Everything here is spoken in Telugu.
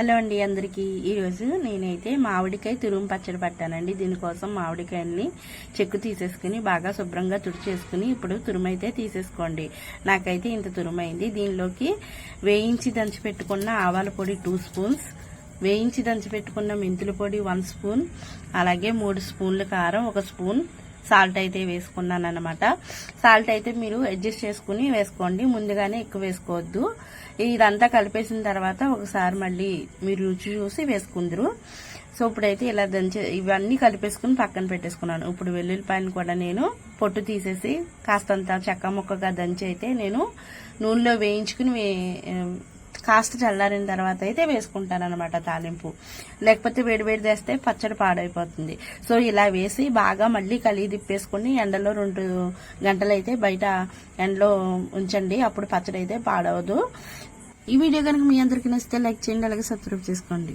హలో అండి అందరికీ. ఈరోజు నేనైతే మామిడికాయ తురుము పచ్చడి పట్టానండి. దీనికోసం మామిడికాయని చెక్కు తీసేసుకుని బాగా శుభ్రంగా తుడిచేసుకుని ఇప్పుడు తురుము అయితే తీసేసుకోండి. నాకైతే ఇంత తురుము అయింది దీనిలోకి వేయించి దంచి పెట్టుకున్న ఆవాల పొడి టూ స్పూన్స్ వేయించి దంచి పెట్టుకున్న మెంతుల పొడి వన్ స్పూన్ అలాగే మూడు స్పూన్ల కారం ఒక స్పూన్ సాల్ట్ అయితే వేసుకున్నాను అనమాట సాల్ట్ అయితే మీరు అడ్జస్ట్ చేసుకుని వేసుకోండి. ముందుగానే ఎక్కువ వేసుకోవద్దు. ఇదంతా కలిపేసిన తర్వాత ఒకసారి మళ్ళీ మీరు రుచి చూసి వేసుకుందరు. సో ఇప్పుడైతే ఇలా దంచే ఇవన్నీ కలిపేసుకుని పక్కన పెట్టేసుకున్నాను. ఇప్పుడు వెల్లుల్లిపాయను కూడా నేను పొట్టు తీసేసి కాస్తంత చెక్క ముక్కగా దంచి అయితే నేను నూనెలో వేయించుకుని వే- కాస్త చల్లారిన తర్వాత అయితే వేసుకుంటాను అనమాట తాలింపు. లేకపోతే వేడి వేడి చేస్తే పచ్చడి పాడైపోతుంది. సో ఇలా వేసి బాగా మళ్ళీ కలిగి తిప్పేసుకుని ఎండలో రెండు గంటలు అయితే బయట ఎండలో ఉంచండి. అప్పుడు పచ్చడి అయితే పాడవదు. ఈ వీడియో కనుక మీ అందరికీ నచ్చితే లైక్ చేయండి అలాగే సబ్స్క్రైబ్ చేసుకోండి.